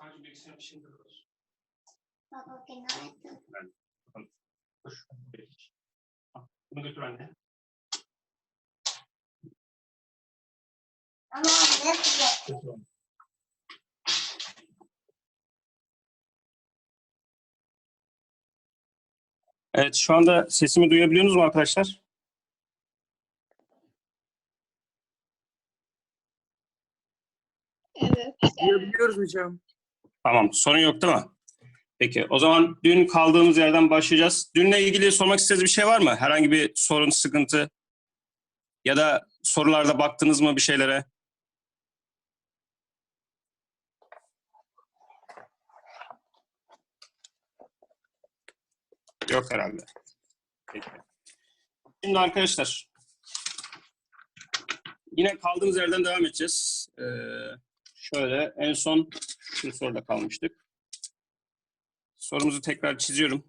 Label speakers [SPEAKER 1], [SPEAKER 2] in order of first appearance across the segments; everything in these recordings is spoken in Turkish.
[SPEAKER 1] Sadece bilgisayarın içinde var.
[SPEAKER 2] Baba günaydın.
[SPEAKER 1] Dur. Al, Bunu götür anne.
[SPEAKER 2] Ama
[SPEAKER 1] Götür. Evet, şu anda sesimi duyabiliyorsunuz mu arkadaşlar?
[SPEAKER 3] Evet.
[SPEAKER 4] Duyabiliyoruz hocam.
[SPEAKER 1] Tamam, sorun yok değil mi? Peki, o zaman dün kaldığımız yerden başlayacağız. Dünle ilgili sormak istediğiniz bir şey var mı? Herhangi bir sorun, sıkıntı ya da sorularda baktınız mı bir şeylere? Yok herhalde. Peki. Şimdi arkadaşlar, yine kaldığımız yerden devam edeceğiz. Ee, şöyle, en son şu soruda kalmıştık. Sorumuzu tekrar çiziyorum.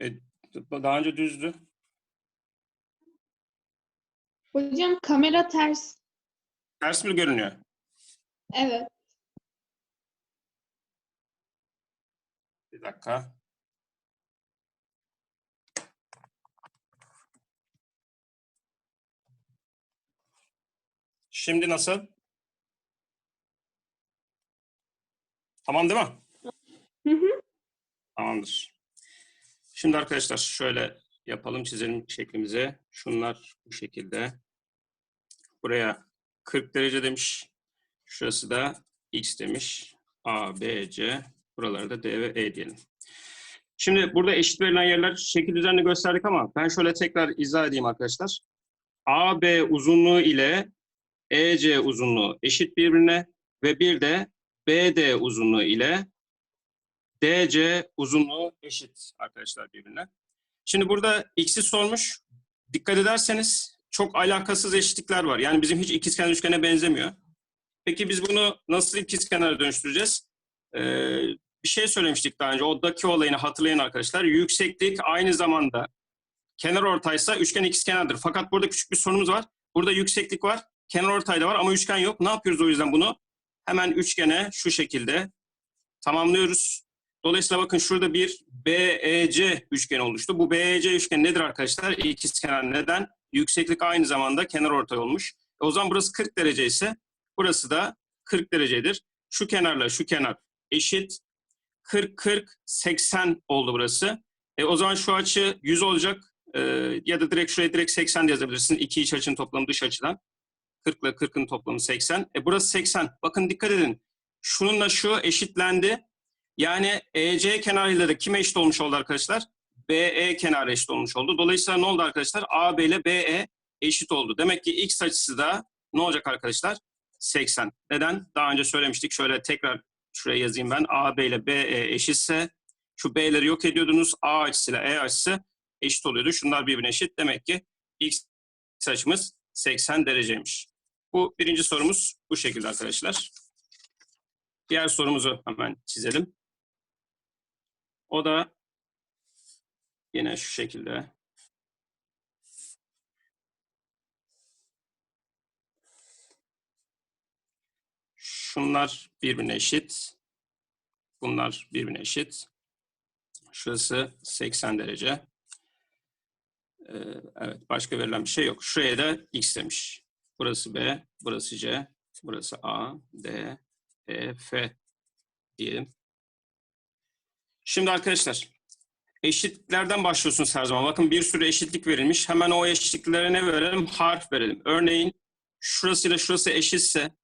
[SPEAKER 1] E, daha önce düzdü.
[SPEAKER 3] Hocam kamera ters.
[SPEAKER 1] Ters mi görünüyor?
[SPEAKER 3] Evet.
[SPEAKER 1] Bir dakika. Şimdi nasıl? Tamam değil mi?
[SPEAKER 3] Hı hı.
[SPEAKER 1] Tamamdır. Şimdi arkadaşlar şöyle yapalım, çizelim şeklimizi. Şunlar bu şekilde. Buraya 40 derece demiş. Şurası da x demiş. A, B, C. Buraları da D ve E diyelim. Şimdi burada eşit verilen yerler şekil üzerinde gösterdik ama ben şöyle tekrar izah edeyim arkadaşlar. AB uzunluğu ile EC uzunluğu eşit birbirine ve bir de BD uzunluğu ile DC uzunluğu eşit arkadaşlar birbirine. Şimdi burada x'i sormuş. Dikkat ederseniz çok alakasız eşitlikler var. Yani bizim hiç ikizkenar üçgene benzemiyor. Peki biz bunu nasıl ikizkenara dönüştüreceğiz? Ee, bir şey söylemiştik daha önce. Oradaki olayını hatırlayın arkadaşlar. Yükseklik aynı zamanda kenar ortaysa üçgen ikizkenardır. Fakat burada küçük bir sorunumuz var. Burada yükseklik var, kenar ortay da var ama üçgen yok. Ne yapıyoruz o yüzden bunu? Hemen üçgene şu şekilde tamamlıyoruz. Dolayısıyla bakın şurada bir BEC üçgeni oluştu. Bu BEC üçgeni nedir arkadaşlar? İkizkenar neden? Yükseklik aynı zamanda kenar ortay olmuş. E o zaman burası 40 derece ise burası da 40 derecedir. Şu kenarla şu kenar eşit. 40 40 80 oldu burası. E o zaman şu açı 100 olacak. E, ya da direkt şuraya direkt 80 de yazabilirsin. İki iç açının toplamı dış açıdan. 40 ile 40'ın toplamı 80. E burası 80. Bakın dikkat edin. Şununla şu eşitlendi. Yani EC kenarıyla da kime eşit olmuş oldu arkadaşlar? BE kenarı eşit olmuş oldu. Dolayısıyla ne oldu arkadaşlar? AB ile BE eşit oldu. Demek ki x açısı da ne olacak arkadaşlar? 80. Neden? Daha önce söylemiştik. Şöyle tekrar şuraya yazayım ben. AB ile BE eşitse şu B'leri yok ediyordunuz. A açısıyla E açısı eşit oluyordu. Şunlar birbirine eşit. Demek ki x açımız 80 dereceymiş. Bu birinci sorumuz bu şekilde arkadaşlar. Diğer sorumuzu hemen çizelim. O da yine şu şekilde. Şunlar birbirine eşit. Bunlar birbirine eşit. Şurası 80 derece. Ee, evet, başka verilen bir şey yok. Şuraya da x demiş. Burası B, burası C, burası A, D, E, F diyelim. Şimdi arkadaşlar, eşitliklerden başlıyorsunuz her zaman. Bakın bir sürü eşitlik verilmiş. Hemen o eşitliklere ne verelim? Harf verelim. Örneğin şurasıyla şurası eşitse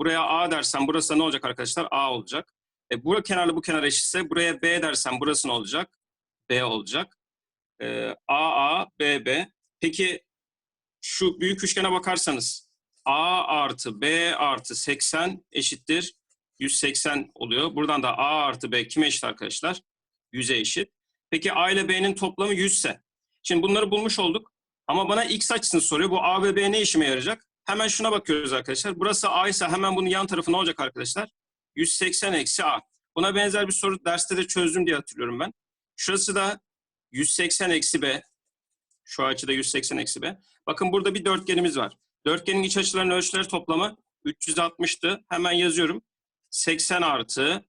[SPEAKER 1] buraya A dersen burası ne olacak arkadaşlar? A olacak. E, bu kenarla bu kenar eşitse buraya B dersen burası ne olacak? B olacak. E, A, A, B, B. Peki şu büyük üçgene bakarsanız A artı B artı 80 eşittir 180 oluyor. Buradan da A artı B kime eşit arkadaşlar? 100'e eşit. Peki A ile B'nin toplamı 100 ise. Şimdi bunları bulmuş olduk. Ama bana x açısını soruyor. Bu A ve B ne işime yarayacak? Hemen şuna bakıyoruz arkadaşlar. Burası A ise hemen bunun yan tarafı ne olacak arkadaşlar? 180 eksi a. Buna benzer bir soru derste de çözdüm diye hatırlıyorum ben. Şurası da 180 eksi b. Şu açıda 180 eksi b. Bakın burada bir dörtgenimiz var. Dörtgenin iç açılarının ölçüleri toplamı 360'tı. Hemen yazıyorum. 80 artı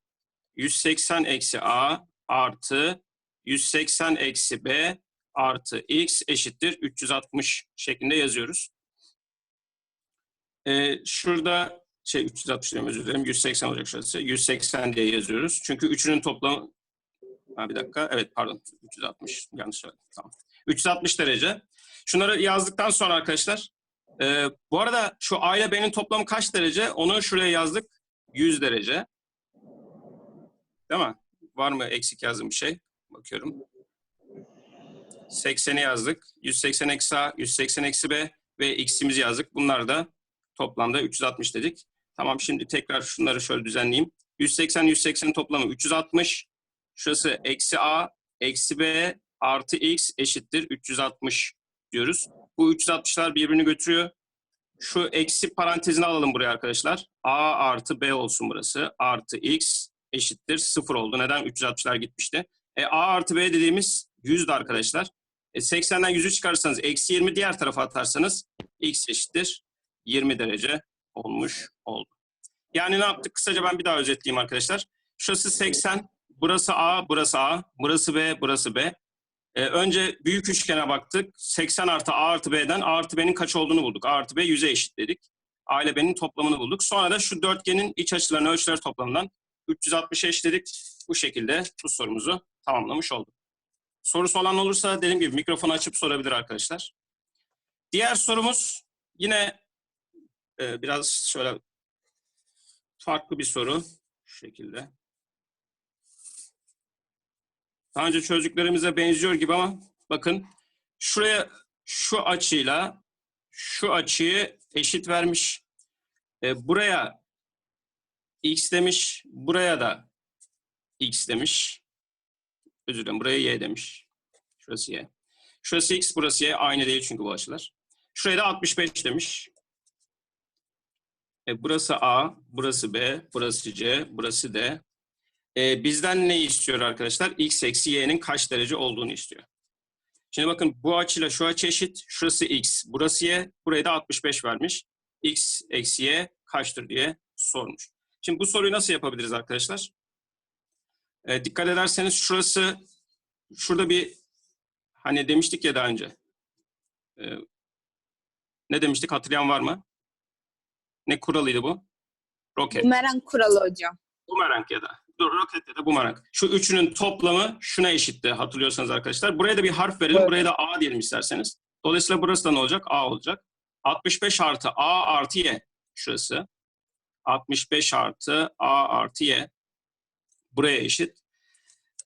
[SPEAKER 1] 180 eksi a artı 180 eksi b artı x eşittir 360 şeklinde yazıyoruz. Ee, şurada şey 360 diyorum özür dilerim 180 olacak şurası. 180 diye yazıyoruz. Çünkü üçünün toplamı ha, bir dakika evet pardon 360 yanlış söyledim tamam. 360 derece. Şunları yazdıktan sonra arkadaşlar e, bu arada şu A ile B'nin toplamı kaç derece? Onu şuraya yazdık. 100 derece. Değil mi? Var mı eksik yazdığım bir şey? Bakıyorum. 80'i yazdık. 180 eksi A, 180 eksi B ve x'imizi yazdık. Bunlar da toplamda 360 dedik. Tamam şimdi tekrar şunları şöyle düzenleyeyim. 180 180 toplamı 360. Şurası eksi A, eksi B artı x eşittir 360 diyoruz. Bu 360'lar birbirini götürüyor. Şu eksi parantezini alalım buraya arkadaşlar. A artı B olsun burası. Artı x eşittir 0 oldu. Neden? 360'lar gitmişti. E, A artı B dediğimiz 100'dü arkadaşlar. E, 80'den 100'ü çıkarırsanız eksi 20 diğer tarafa atarsanız x eşittir 20 derece olmuş oldu. Yani ne yaptık? Kısaca ben bir daha özetleyeyim arkadaşlar. Şurası 80, burası A, burası A, burası B, burası B. Ee, önce büyük üçgene baktık. 80 artı A artı B'den A artı B'nin kaç olduğunu bulduk. A artı B 100'e eşitledik. A ile B'nin toplamını bulduk. Sonra da şu dörtgenin iç açılarını ölçüler toplamından 360'a eşitledik. Bu şekilde bu sorumuzu tamamlamış olduk. Sorusu olan olursa dediğim gibi mikrofonu açıp sorabilir arkadaşlar. Diğer sorumuz yine e, biraz şöyle farklı bir soru. Şu şekilde. Daha önce çözdüklerimize benziyor gibi ama bakın şuraya şu açıyla şu açıyı eşit vermiş. E, buraya x demiş, buraya da x demiş. Özür dilerim, buraya y demiş. Şurası y. Şurası x, burası y. Aynı değil çünkü bu açılar. Şuraya da 65 demiş. E, burası A, burası B, burası C, burası D. E, bizden ne istiyor arkadaşlar? X eksi y'nin kaç derece olduğunu istiyor. Şimdi bakın bu açıyla şu açı eşit. Şurası x, burası y. Buraya da 65 vermiş. x eksi y kaçtır diye sormuş. Şimdi bu soruyu nasıl yapabiliriz arkadaşlar? E, dikkat ederseniz şurası, şurada bir hani demiştik ya daha önce. E, ne demiştik hatırlayan var mı? Ne kuralıydı bu? Roket.
[SPEAKER 4] Bumerang kuralı hocam.
[SPEAKER 1] Bumerang ya da. Dur, roket ya da bumerang. Şu üçünün toplamı şuna eşitti hatırlıyorsanız arkadaşlar. Buraya da bir harf verelim.
[SPEAKER 4] Evet.
[SPEAKER 1] Buraya da A diyelim isterseniz. Dolayısıyla burası da ne olacak? A olacak. 65 artı A artı Y. Şurası. 65 artı A artı Y. Buraya eşit.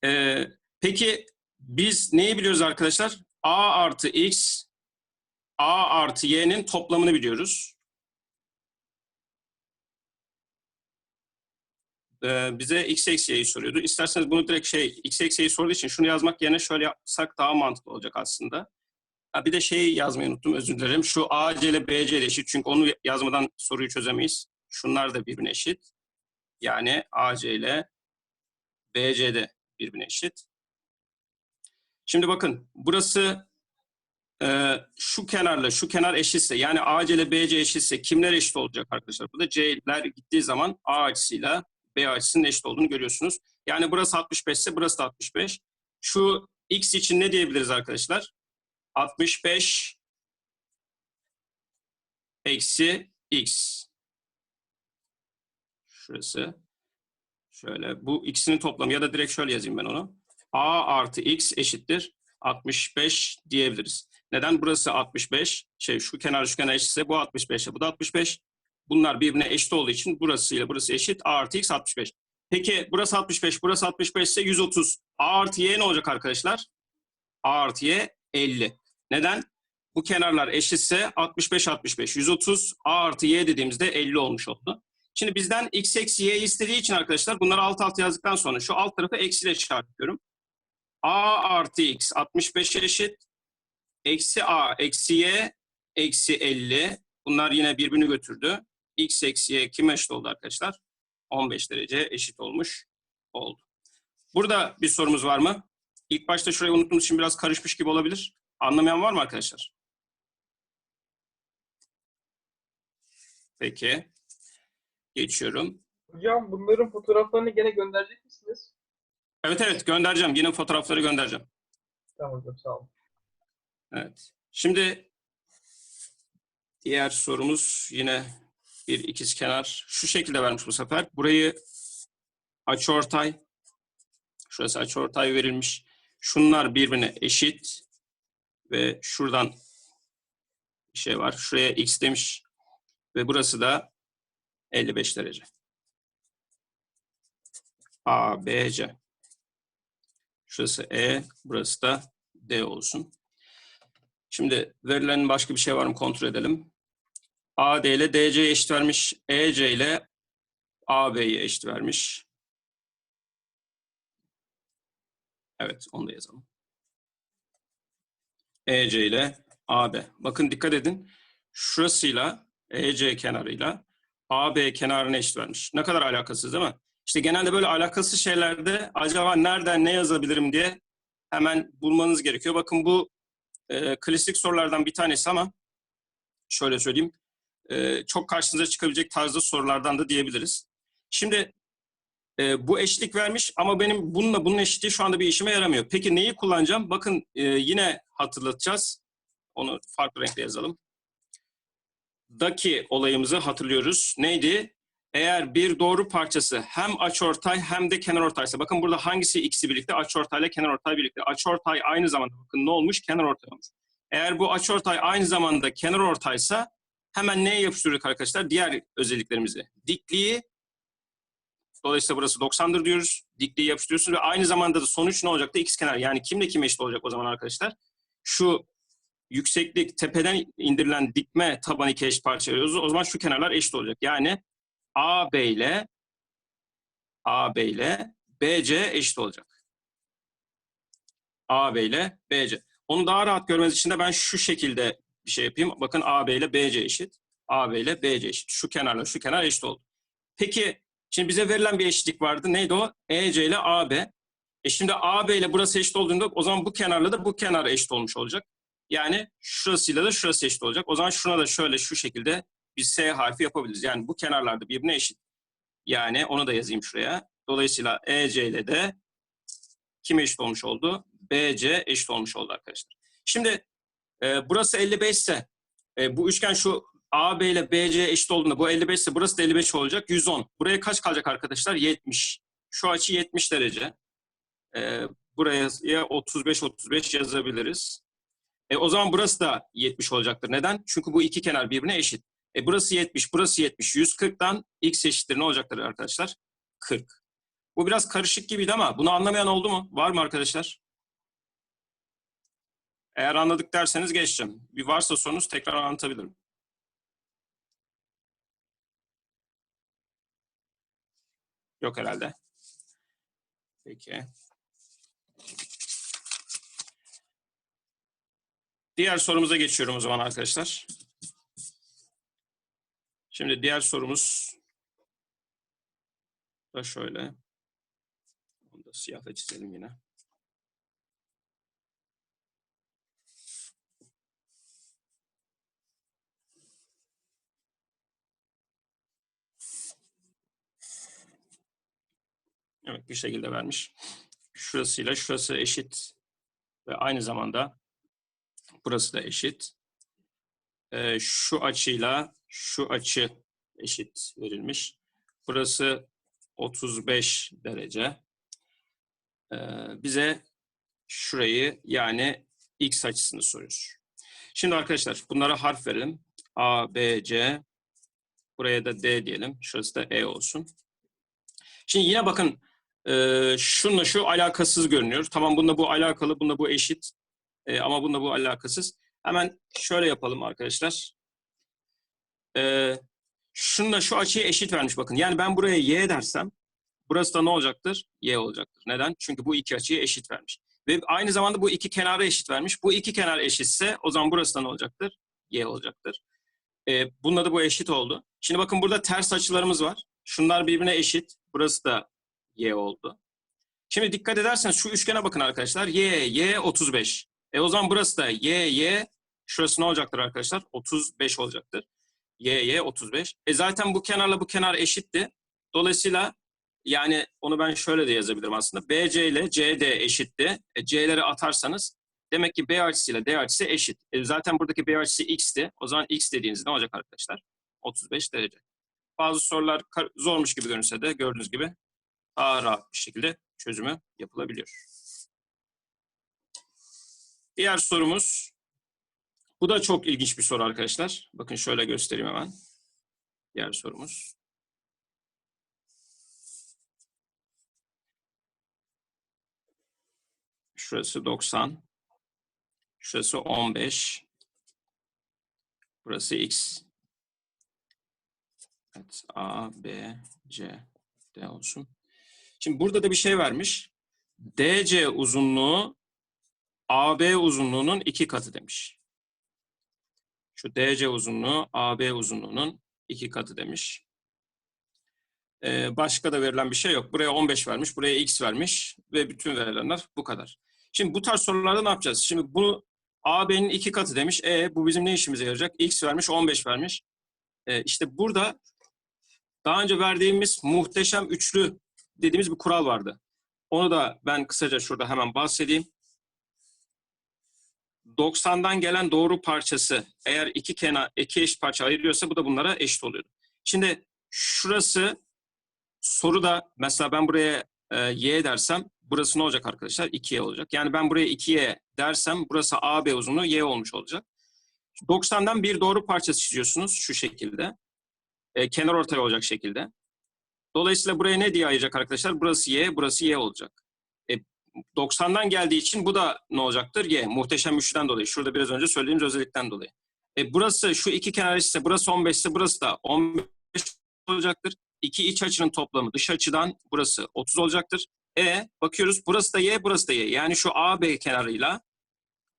[SPEAKER 1] Ee, peki biz neyi biliyoruz arkadaşlar? A artı X A artı Y'nin toplamını biliyoruz. Ee, bize x eksi y'yi soruyordu. İsterseniz bunu direkt şey x eksi y'yi sorduğu için şunu yazmak yerine şöyle yapsak daha mantıklı olacak aslında. Ha, bir de şey yazmayı unuttum özür dilerim. Şu AC ile BC ile eşit çünkü onu yazmadan soruyu çözemeyiz. Şunlar da birbirine eşit. Yani AC ile BC de birbirine eşit. Şimdi bakın burası e, şu kenarla şu kenar eşitse yani AC ile BC eşitse kimler eşit olacak arkadaşlar? Burada C'ler gittiği zaman A açısıyla B açısının eşit olduğunu görüyorsunuz. Yani burası 65 ise burası da 65. Şu X için ne diyebiliriz arkadaşlar? 65 eksi X. Şurası. Şöyle. Bu ikisinin toplamı ya da direkt şöyle yazayım ben onu. A artı X eşittir 65 diyebiliriz. Neden? Burası 65. Şey şu kenar şu kenar eşitse bu 65 bu da 65. Bunlar birbirine eşit olduğu için burası ile burası eşit. A artı X 65. Peki burası 65, burası 65 ise 130. A artı Y ne olacak arkadaşlar? A artı Y 50. Neden? Bu kenarlar eşitse 65, 65, 130. A artı Y dediğimizde 50 olmuş oldu. Şimdi bizden X eksi Y istediği için arkadaşlar bunları alt alta yazdıktan sonra şu alt tarafı eksiyle çarpıyorum. A artı X 65 eşit. Eksi A eksi Y eksi 50. Bunlar yine birbirini götürdü. X eksi Y kime eşit oldu arkadaşlar? 15 derece eşit olmuş oldu. Burada bir sorumuz var mı? İlk başta şurayı unuttuğumuz için biraz karışmış gibi olabilir. Anlamayan var mı arkadaşlar? Peki. Geçiyorum.
[SPEAKER 4] Hocam bunların fotoğraflarını gene gönderecek misiniz?
[SPEAKER 1] Evet evet göndereceğim. Yine fotoğrafları göndereceğim.
[SPEAKER 4] Tamam hocam sağ olun.
[SPEAKER 1] Evet. Şimdi diğer sorumuz yine bir ikizkenar. Şu şekilde vermiş bu sefer. Burayı açıortay. Şurası açıortay verilmiş. Şunlar birbirine eşit. Ve şuradan bir şey var. Şuraya x demiş. Ve burası da 55 derece. A, B, C. Şurası E, burası da D olsun. Şimdi verilen başka bir şey var mı kontrol edelim. AD ile DC eşit vermiş. EC ile AB'ye eşit vermiş. Evet onu da yazalım. EC ile AB. Bakın dikkat edin. Şurasıyla EC kenarıyla AB kenarına eşit vermiş. Ne kadar alakasız değil mi? İşte genelde böyle alakasız şeylerde acaba nereden ne yazabilirim diye hemen bulmanız gerekiyor. Bakın bu e, klasik sorulardan bir tanesi ama şöyle söyleyeyim. E, çok karşınıza çıkabilecek tarzda sorulardan da diyebiliriz. Şimdi e, bu eşitlik vermiş ama benim bununla bunun eşitliği şu anda bir işime yaramıyor. Peki neyi kullanacağım? Bakın e, yine hatırlatacağız. Onu farklı renkle yazalım. Daki olayımızı hatırlıyoruz. Neydi? Eğer bir doğru parçası hem açıortay hem de kenarortaysa. Bakın burada hangisi ikisi birlikte? Açıortay ile kenarortay birlikte. Açıortay aynı zamanda bakın ne olmuş? Kenarortay olmuş. Eğer bu açıortay aynı zamanda kenarortaysa hemen neye yapıştırıyoruz arkadaşlar? Diğer özelliklerimizi. Dikliği Dolayısıyla burası 90'dır diyoruz. Dikliği yapıştırıyorsunuz ve aynı zamanda da sonuç ne olacaktı? İkizkenar. Yani kimle kime eşit olacak o zaman arkadaşlar? Şu yükseklik tepeden indirilen dikme tabanı iki eşit parça ayırıyoruz. O zaman şu kenarlar eşit olacak. Yani AB ile AB ile BC eşit olacak. AB ile BC. Onu daha rahat görmeniz için de ben şu şekilde bir şey yapayım. Bakın AB ile BC eşit. AB ile BC eşit. Şu kenarla şu kenar eşit oldu. Peki şimdi bize verilen bir eşitlik vardı. Neydi o? EC ile AB. E şimdi AB ile burası eşit olduğunda o zaman bu kenarla da bu kenar eşit olmuş olacak. Yani şurasıyla da şurası eşit olacak. O zaman şuna da şöyle şu şekilde bir S harfi yapabiliriz. Yani bu kenarlarda birbirine eşit. Yani onu da yazayım şuraya. Dolayısıyla EC ile de kim eşit olmuş oldu? BC eşit olmuş oldu arkadaşlar. Şimdi e, burası 55 ise e, bu üçgen şu AB ile BC eşit olduğunda bu 55 ise burası da 55 olacak. 110. Buraya kaç kalacak arkadaşlar? 70. Şu açı 70 derece. E, buraya ya 35-35 yazabiliriz. E, o zaman burası da 70 olacaktır. Neden? Çünkü bu iki kenar birbirine eşit. E burası 70, burası 70. 140'tan x eşittir ne olacaktır arkadaşlar? 40. Bu biraz karışık gibiydi ama bunu anlamayan oldu mu? Var mı arkadaşlar? Eğer anladık derseniz geçeceğim. Bir varsa sorunuz tekrar anlatabilirim. Yok herhalde. Peki. Diğer sorumuza geçiyorum o zaman arkadaşlar. Şimdi diğer sorumuz da şöyle. Onu da siyahla çizelim yine. Evet bir şekilde vermiş. Şurasıyla şurası eşit ve aynı zamanda burası da eşit. Ee, şu açıyla şu açı eşit verilmiş. Burası 35 derece. Ee, bize şurayı yani x açısını soruyor. Şimdi arkadaşlar bunlara harf verelim. A, B, C. Buraya da D diyelim. Şurası da E olsun. Şimdi yine bakın e, şunla şu alakasız görünüyor. Tamam bunda bu alakalı, bunda bu eşit. E, ama bunda bu alakasız. Hemen şöyle yapalım arkadaşlar. Ee, şunla şu açıyı eşit vermiş bakın. Yani ben buraya y dersem burası da ne olacaktır? Y olacaktır. Neden? Çünkü bu iki açıyı eşit vermiş. Ve aynı zamanda bu iki kenarı eşit vermiş. Bu iki kenar eşitse o zaman burası da ne olacaktır? Y olacaktır. Ee, bununla da bu eşit oldu. Şimdi bakın burada ters açılarımız var. Şunlar birbirine eşit. Burası da y oldu. Şimdi dikkat ederseniz şu üçgene bakın arkadaşlar. y, y 35. E o zaman burası da y, y. Şurası ne olacaktır arkadaşlar? 35 olacaktır. y, y 35. E zaten bu kenarla bu kenar eşitti. Dolayısıyla yani onu ben şöyle de yazabilirim aslında. BC ile CD eşitti. E, C'leri atarsanız demek ki B açısıyla D açısı eşit. E, zaten buradaki B açısı x'ti. O zaman x dediğiniz ne olacak arkadaşlar? 35 derece. Bazı sorular zormuş gibi görünse de gördüğünüz gibi daha rahat bir şekilde çözümü yapılabiliyor. Diğer sorumuz, bu da çok ilginç bir soru arkadaşlar. Bakın şöyle göstereyim hemen. Diğer sorumuz. Şurası 90. Şurası 15. Burası x. Evet, A, B, C, D olsun. Şimdi burada da bir şey vermiş. DC uzunluğu AB uzunluğunun iki katı demiş. Şu DC uzunluğu AB uzunluğunun iki katı demiş. Ee, başka da verilen bir şey yok. Buraya 15 vermiş, buraya x vermiş ve bütün verilenler bu kadar. Şimdi bu tarz sorularda ne yapacağız? Şimdi bunu AB'nin iki katı demiş. E bu bizim ne işimize yarayacak? X vermiş, 15 vermiş. E, işte burada daha önce verdiğimiz muhteşem üçlü dediğimiz bir kural vardı. Onu da ben kısaca şurada hemen bahsedeyim. 90'dan gelen doğru parçası eğer iki kenar iki eşit parça ayırıyorsa bu da bunlara eşit oluyordu. Şimdi şurası soruda mesela ben buraya e, y dersem burası ne olacak arkadaşlar? 2y olacak. Yani ben buraya 2y dersem burası AB uzunluğu y olmuş olacak. 90'dan bir doğru parçası çiziyorsunuz şu şekilde. E, kenar ortaya olacak şekilde. Dolayısıyla buraya ne diye ayıracak arkadaşlar? Burası y, burası y olacak. E, 90'dan geldiği için bu da ne olacaktır? Y. Muhteşem üçlüden dolayı. Şurada biraz önce söylediğimiz özellikten dolayı. E, burası şu iki kenar eşitse burası 15 ise burası da 15 olacaktır. İki iç açının toplamı dış açıdan burası 30 olacaktır. E bakıyoruz burası da y, burası da y. Yani şu AB kenarıyla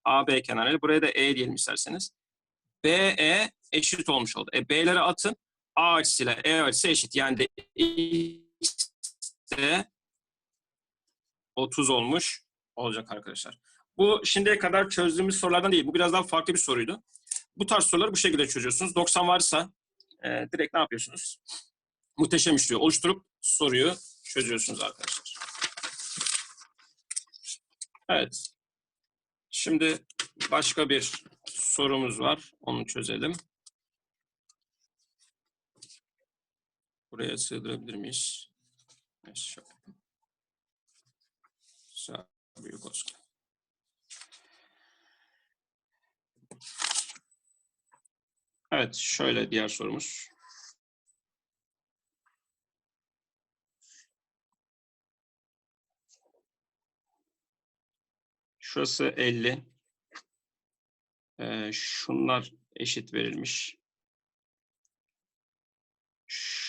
[SPEAKER 1] AB kenarıyla buraya da e diyelim isterseniz. BE eşit olmuş oldu. E B'leri atın. A açısıyla E açısı eşit. Yani de X de 30 olmuş olacak arkadaşlar. Bu şimdiye kadar çözdüğümüz sorulardan değil. Bu biraz daha farklı bir soruydu. Bu tarz soruları bu şekilde çözüyorsunuz. 90 varsa e, direkt ne yapıyorsunuz? Muhteşem üçlüyü oluşturup soruyu çözüyorsunuz arkadaşlar. Evet. Şimdi başka bir sorumuz var. Onu çözelim. Buraya sığdırabilir miyiz? Evet. Sağ büyük olsun. Evet, şöyle diğer sorumuz. Şurası 50. Ee, şunlar eşit verilmiş.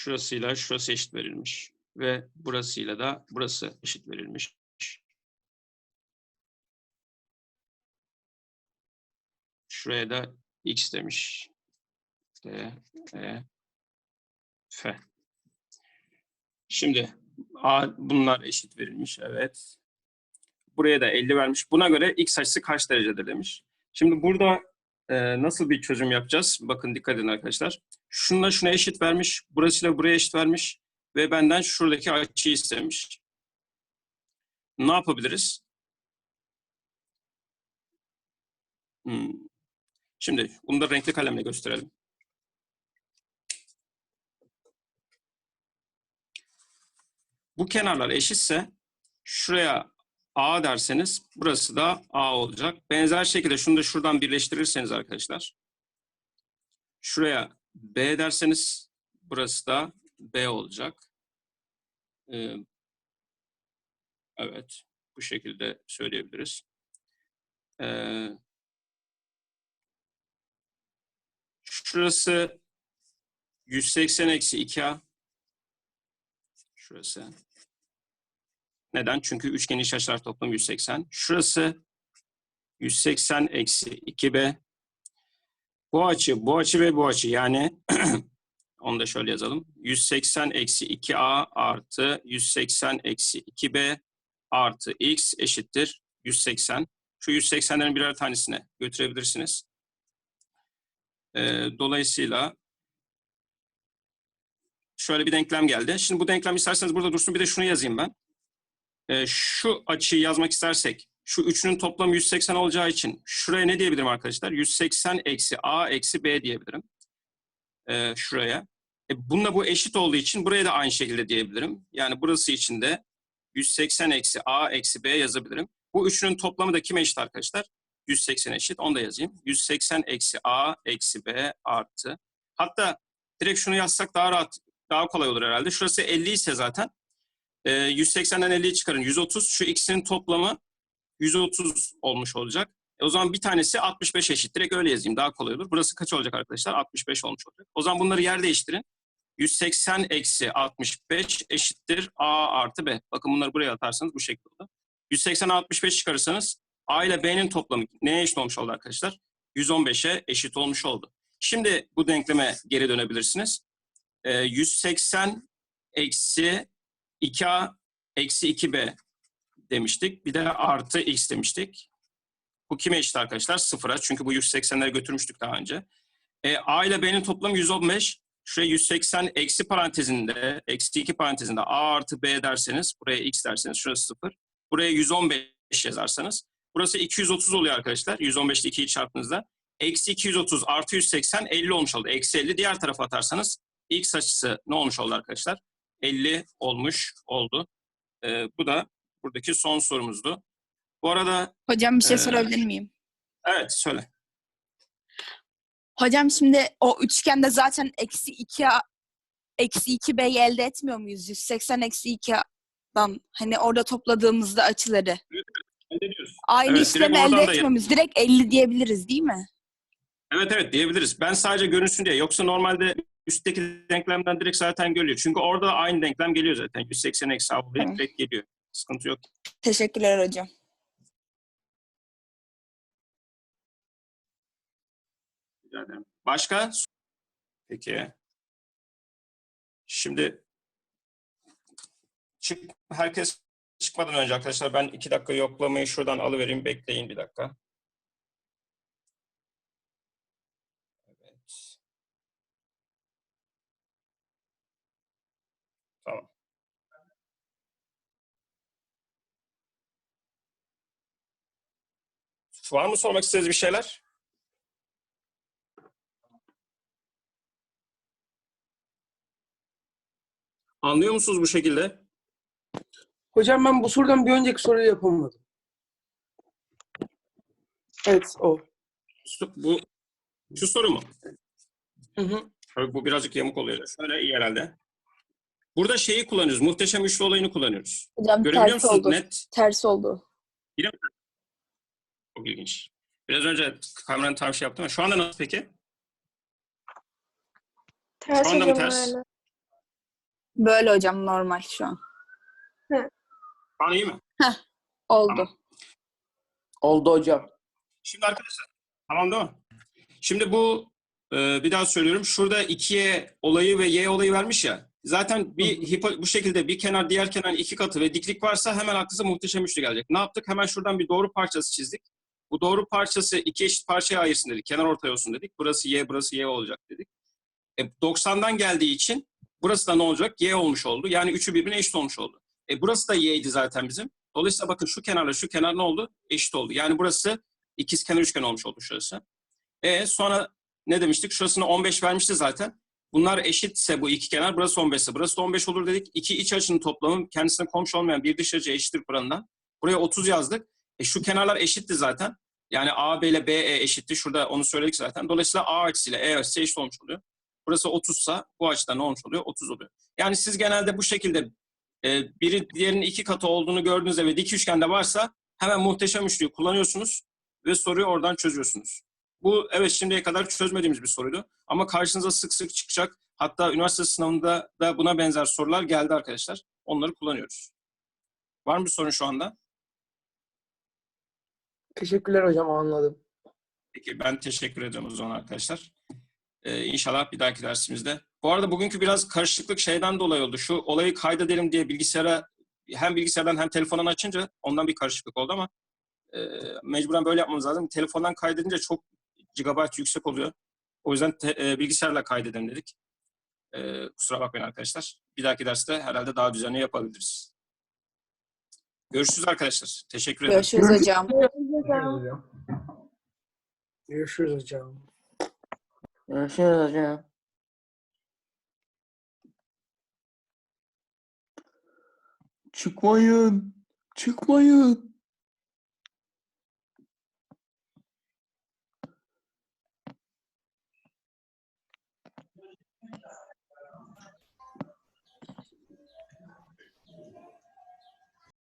[SPEAKER 1] Şurasıyla şurası eşit verilmiş. Ve burasıyla da burası eşit verilmiş. Şuraya da x demiş. D, E, F. Şimdi A, bunlar eşit verilmiş. Evet. Buraya da 50 vermiş. Buna göre x açısı kaç derecedir demiş. Şimdi burada e, nasıl bir çözüm yapacağız? Bakın dikkat edin arkadaşlar. Şununla şuna eşit vermiş. Burasıyla buraya eşit vermiş. Ve benden şuradaki açıyı istemiş. Ne yapabiliriz? Hmm. Şimdi bunu da renkli kalemle gösterelim. Bu kenarlar eşitse şuraya A derseniz burası da A olacak. Benzer şekilde şunu da şuradan birleştirirseniz arkadaşlar. Şuraya B derseniz burası da B olacak. Ee, evet. Bu şekilde söyleyebiliriz. Ee, şurası 180 eksi 2A. Şurası. Neden? Çünkü üçgenin iç açılar toplamı 180. Şurası 180 eksi 2b. Bu açı, bu açı ve bu açı yani Onu da şöyle yazalım. 180 eksi 2a artı 180 eksi 2b artı x eşittir 180. Şu 180'lerin birer tanesine götürebilirsiniz. Ee, dolayısıyla şöyle bir denklem geldi. Şimdi bu denklem isterseniz burada dursun. Bir de şunu yazayım ben. Ee, şu açıyı yazmak istersek şu üçünün toplamı 180 olacağı için şuraya ne diyebilirim arkadaşlar? 180 eksi a eksi b diyebilirim. Ee, şuraya. E, bununla bu eşit olduğu için buraya da aynı şekilde diyebilirim. Yani burası için de 180 eksi a eksi b yazabilirim. Bu üçünün toplamı da kime eşit arkadaşlar? 180 eşit. Onu da yazayım. 180 eksi a eksi b artı. Hatta direkt şunu yazsak daha rahat, daha kolay olur herhalde. Şurası 50 ise zaten e, 180'den 50'yi çıkarın. 130. Şu ikisinin toplamı 130 olmuş olacak. E, o zaman bir tanesi 65 eşit. Direkt öyle yazayım. Daha kolay olur. Burası kaç olacak arkadaşlar? 65 olmuş olacak. O zaman bunları yer değiştirin. 180 eksi 65 eşittir a artı b. Bakın bunları buraya atarsanız bu şekilde olur. 180 65 çıkarırsanız a ile b'nin toplamı neye eşit olmuş oldu arkadaşlar? 115'e eşit olmuş oldu. Şimdi bu denkleme geri dönebilirsiniz. Ee, 180 eksi 2a eksi 2b demiştik. Bir de artı x demiştik. Bu kime eşit arkadaşlar? Sıfıra. Çünkü bu 180'leri götürmüştük daha önce. E, a ile b'nin toplamı 115. Şuraya 180 eksi parantezinde, eksi 2 parantezinde a artı b derseniz, buraya x derseniz şurası 0. Buraya 115 yazarsanız, burası 230 oluyor arkadaşlar. 115 ile 2'yi çarptığınızda. Eksi 230 artı 180 50 olmuş oldu. Eksi 50 diğer tarafa atarsanız x açısı ne olmuş oldu arkadaşlar? 50 olmuş oldu. E, bu da buradaki son sorumuzdu. Bu arada
[SPEAKER 5] Hocam bir şey
[SPEAKER 1] Ee,
[SPEAKER 5] sorabilir miyim?
[SPEAKER 1] evet söyle.
[SPEAKER 5] Hocam şimdi o üçgende zaten eksi 2 eksi 2b'yi elde etmiyor muyuz? 180 eksi 2'dan hani orada topladığımızda açıları. Aynı
[SPEAKER 1] Evet,
[SPEAKER 5] işlemi elde
[SPEAKER 1] da
[SPEAKER 5] etmiyor muyuz? Direkt 50 diyebiliriz değil mi?
[SPEAKER 1] Evet evet diyebiliriz. Ben sadece görünsün diye. Yoksa normalde üstteki denklemden direkt zaten geliyor. Çünkü orada da aynı denklem geliyor zaten. 180 eksi A buraya
[SPEAKER 5] Tamam.
[SPEAKER 1] direkt geliyor. Sıkıntı yok.
[SPEAKER 5] Teşekkürler hocam.
[SPEAKER 1] Rica ederim. Başka? Peki. Şimdi çık, herkes çıkmadan önce arkadaşlar ben iki dakika yoklamayı şuradan alıvereyim. Bekleyin bir dakika. Var mı sormak istediğiniz bir şeyler? Anlıyor musunuz bu şekilde?
[SPEAKER 6] Hocam ben bu sorudan bir önceki soruyu yapamadım. Evet o.
[SPEAKER 1] Şu- Bu şu soru mu?
[SPEAKER 6] Hı hı.
[SPEAKER 1] Tabii bu birazcık yamuk oluyor. Şöyle iyi herhalde. Burada şeyi kullanıyoruz. Muhteşem üçlü olayını kullanıyoruz.
[SPEAKER 5] Hocam
[SPEAKER 1] Görebiliyor
[SPEAKER 5] ters
[SPEAKER 1] musunuz?
[SPEAKER 5] oldu.
[SPEAKER 1] Net.
[SPEAKER 5] Ters oldu.
[SPEAKER 1] Çok ilginç. Biraz önce kameranın tam şey yaptım ama şu anda nasıl peki?
[SPEAKER 7] Ters
[SPEAKER 1] Şu anda mı ters?
[SPEAKER 7] hala.
[SPEAKER 5] Böyle hocam normal şu an.
[SPEAKER 1] Şu an iyi mi?
[SPEAKER 5] Oldu.
[SPEAKER 1] Tamam.
[SPEAKER 6] Oldu hocam.
[SPEAKER 1] Şimdi arkadaşlar tamam değil mi? Şimdi bu e, bir daha söylüyorum. Şurada 2'ye olayı ve y olayı vermiş ya. Zaten bir hipo- bu şekilde bir kenar diğer kenarın iki katı ve diklik varsa hemen aklınıza muhteşem üçlü gelecek. Ne yaptık? Hemen şuradan bir doğru parçası çizdik. Bu doğru parçası iki eşit parçaya ayırsın dedik. Kenar ortay olsun dedik. Burası y, burası y olacak dedik. E, 90'dan geldiği için burası da ne olacak? Y olmuş oldu. Yani üçü birbirine eşit olmuş oldu. E, burası da y'ydi zaten bizim. Dolayısıyla bakın şu kenarla şu kenar ne oldu? Eşit oldu. Yani burası ikiz kenar üçgen olmuş oldu şurası. E sonra ne demiştik? Şurasını 15 vermişti zaten. Bunlar eşitse bu iki kenar burası 15 ise burası da 15 olur dedik. İki iç açının toplamı kendisine komşu olmayan bir dış açı eşittir kuralından. Buraya 30 yazdık. E şu kenarlar eşitti zaten. Yani AB ile BE eşitti. Şurada onu söyledik zaten. Dolayısıyla A açısıyla E açısı eşit olmuş oluyor. Burası 30 sa bu açıdan ne olmuş oluyor? 30 oluyor. Yani siz genelde bu şekilde e, biri diğerinin iki katı olduğunu gördüğünüzde ve dik üçgende varsa hemen muhteşem üçlüyü kullanıyorsunuz ve soruyu oradan çözüyorsunuz. Bu evet şimdiye kadar çözmediğimiz bir soruydu. Ama karşınıza sık sık çıkacak. Hatta üniversite sınavında da buna benzer sorular geldi arkadaşlar. Onları kullanıyoruz. Var mı sorun şu anda?
[SPEAKER 6] Teşekkürler hocam anladım.
[SPEAKER 1] Peki ben teşekkür ediyorum o zaman arkadaşlar. Ee, inşallah bir dahaki dersimizde. Bu arada bugünkü biraz karışıklık şeyden dolayı oldu. Şu olayı kaydedelim diye bilgisayara hem bilgisayardan hem telefondan açınca ondan bir karışıklık oldu ama e, mecburen böyle yapmamız lazım. Telefondan kaydedince çok gigabyte yüksek oluyor. O yüzden te- e, bilgisayarla kaydedelim dedik. E, kusura bakmayın arkadaşlar. Bir dahaki derste herhalde daha düzenli yapabiliriz. Görüşürüz arkadaşlar. Teşekkür ederim.
[SPEAKER 5] Görüşürüz hocam.
[SPEAKER 4] Görüşürüz hocam.
[SPEAKER 6] Görüşürüz hocam.
[SPEAKER 7] Görüşürüz hocam. Çıkmayın. Çıkmayın.